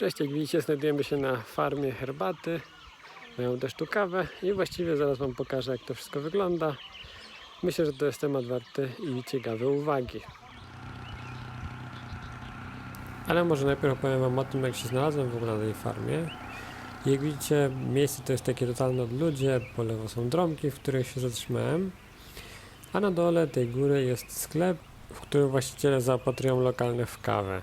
Cześć, jak widzicie znajdujemy się na farmie herbaty. Mają też tu kawę i właściwie zaraz Wam pokażę jak to wszystko wygląda. Myślę, że to jest temat warty i ciekawy uwagi. Ale może najpierw opowiem Wam o tym jak się znalazłem w ogóle na tej farmie. Jak widzicie miejsce to jest takie totalne odludzie, po lewo są dromki, w których się zatrzymałem. A na dole tej góry jest sklep, w którym właściciele zaopatrują lokalne w kawę.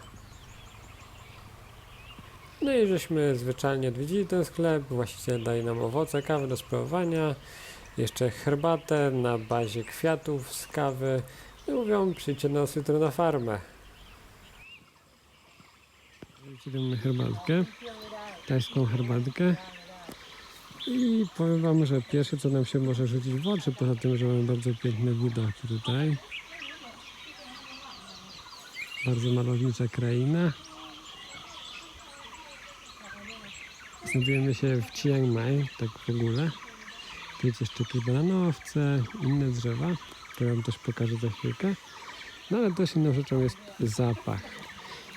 No i żeśmy zwyczajnie odwiedzili ten sklep, właściciel daje nam owoce kawy do spróbowania, jeszcze herbatę na bazie kwiatów z kawy i mówią przyjdźcie do nas jutro na farmę. Mamy herbatkę, tajską herbatkę i powiem wam, że pierwsze co nam się może rzucić w oczy, poza tym, że mamy bardzo piękne widoki tutaj. Bardzo malownicza kraina. Znajdujemy się w Chiang Mai, tak w ogóle. Tu jest jeszcze jakieś bananowce, inne drzewa, które Wam też pokażę za chwilkę. No ale też inną rzeczą jest zapach.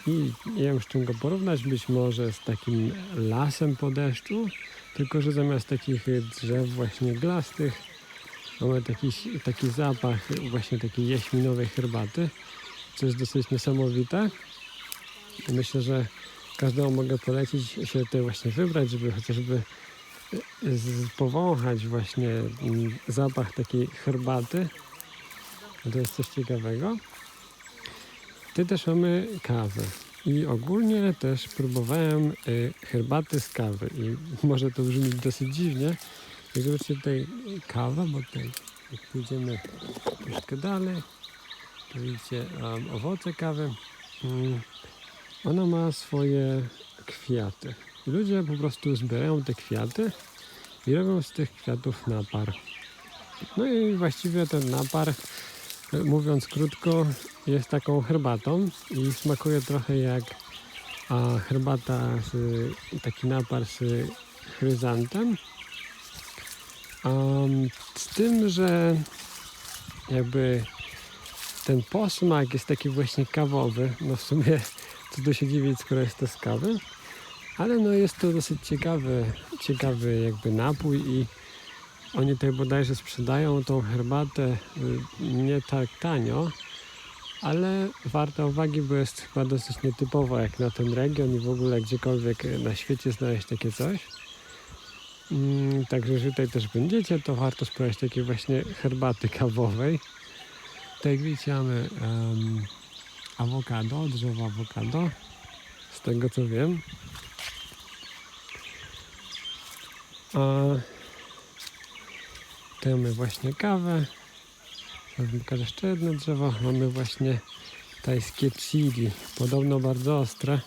I nie wiem z czym go porównać, być może z takim lasem po deszczu, tylko że zamiast takich drzew właśnie glastych mamy taki, taki zapach właśnie takiej jaśminowej herbaty, co jest dosyć niesamowite. Myślę, że każdemu mogę polecić się tutaj właśnie wybrać, żeby chociażby z- powąchać właśnie mm, zapach takiej herbaty. To jest coś ciekawego. Tutaj też mamy kawę. I ogólnie też próbowałem y, herbaty z kawy. I może to brzmi dosyć dziwnie. Jak zobaczycie tutaj kawa, bo tutaj jak pójdziemy troszkę dalej, to widzicie um, owoce kawy. Mm, ona ma swoje kwiaty. Ludzie po prostu zbierają te kwiaty i robią z tych kwiatów napar. No i właściwie ten napar, mówiąc krótko, jest taką herbatą i smakuje trochę jak a, herbata, z, taki napar z chryzantem. Um, z tym, że jakby ten posmak jest taki właśnie kawowy. No w sumie co tu się dziwić, skoro jest to z kawy. Ale no jest to dosyć ciekawy, ciekawy jakby napój i oni tutaj bodajże sprzedają tą herbatę y, nie tak tanio, ale warta uwagi, bo jest chyba dosyć nietypowa jak na ten region i w ogóle gdziekolwiek na świecie znaleźć takie coś. Mm, Także jeżeli tutaj też będziecie, to warto spróbować takiej właśnie herbaty kawowej. Tutaj widzicie em, awokado, drzewo awokado, z tego co wiem. A tutaj mamy właśnie kawę. Wam pokażę jeszcze jedno drzewo. Mamy właśnie tajskie chili, podobno bardzo ostre.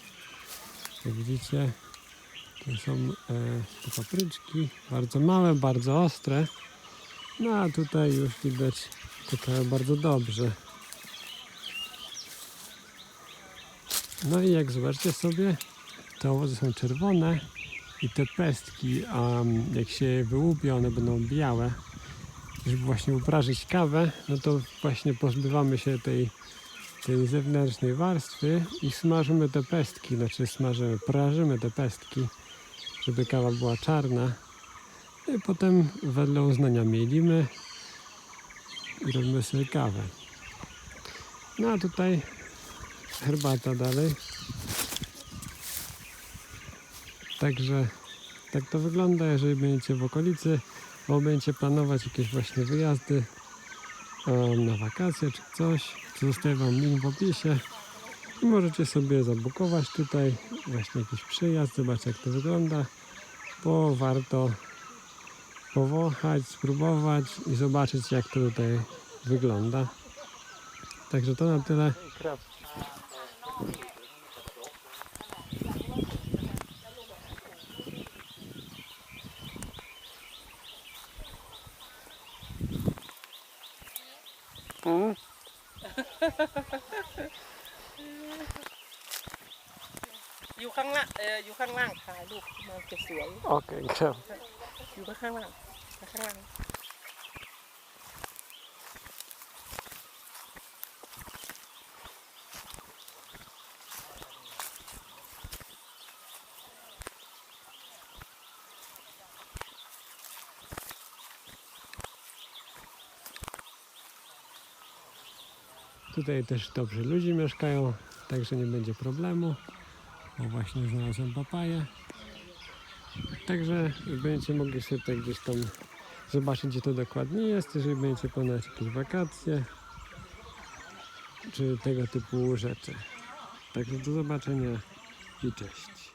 Jak widzicie, to są e, te papryczki, bardzo małe, bardzo ostre. No a tutaj już widać takie bardzo dobrze. No i jak zobaczycie sobie, te owoce są czerwone i te pestki, um, jak się je one będą białe. Żeby właśnie uprażyć kawę, no to właśnie pozbywamy się tej, tej zewnętrznej warstwy i smażymy te pestki, znaczy smażymy, prażymy te pestki, żeby kawa była czarna. No I potem wedle uznania mielimy i robimy sobie kawę. No a tutaj herbata dalej. Także tak to wygląda, jeżeli będziecie w okolicy, albo będziecie planować jakieś właśnie wyjazdy em, na wakacje czy coś, to zostawię Wam link w opisie i możecie sobie zabukować tutaj właśnie jakiś przyjazd, zobaczyć jak to wygląda, bo warto powąchać, spróbować i zobaczyć jak to tutaj wygląda. Także to na tyle. Mm. อยู่ข้างล่างเอออยู่ข้างล่างถ่ายรูปมันจะสวย Okej, okay, อยู่ข้างล่างข้างล่าง Tutaj też dobrzy ludzie mieszkają, także nie będzie problemu. Bo właśnie znalazłem papaję. Także będziecie mogli sobie tutaj gdzieś tam zobaczyć gdzie to dokładnie jest, jeżeli będziecie planować jakieś wakacje czy tego typu rzeczy. Także do zobaczenia i cześć.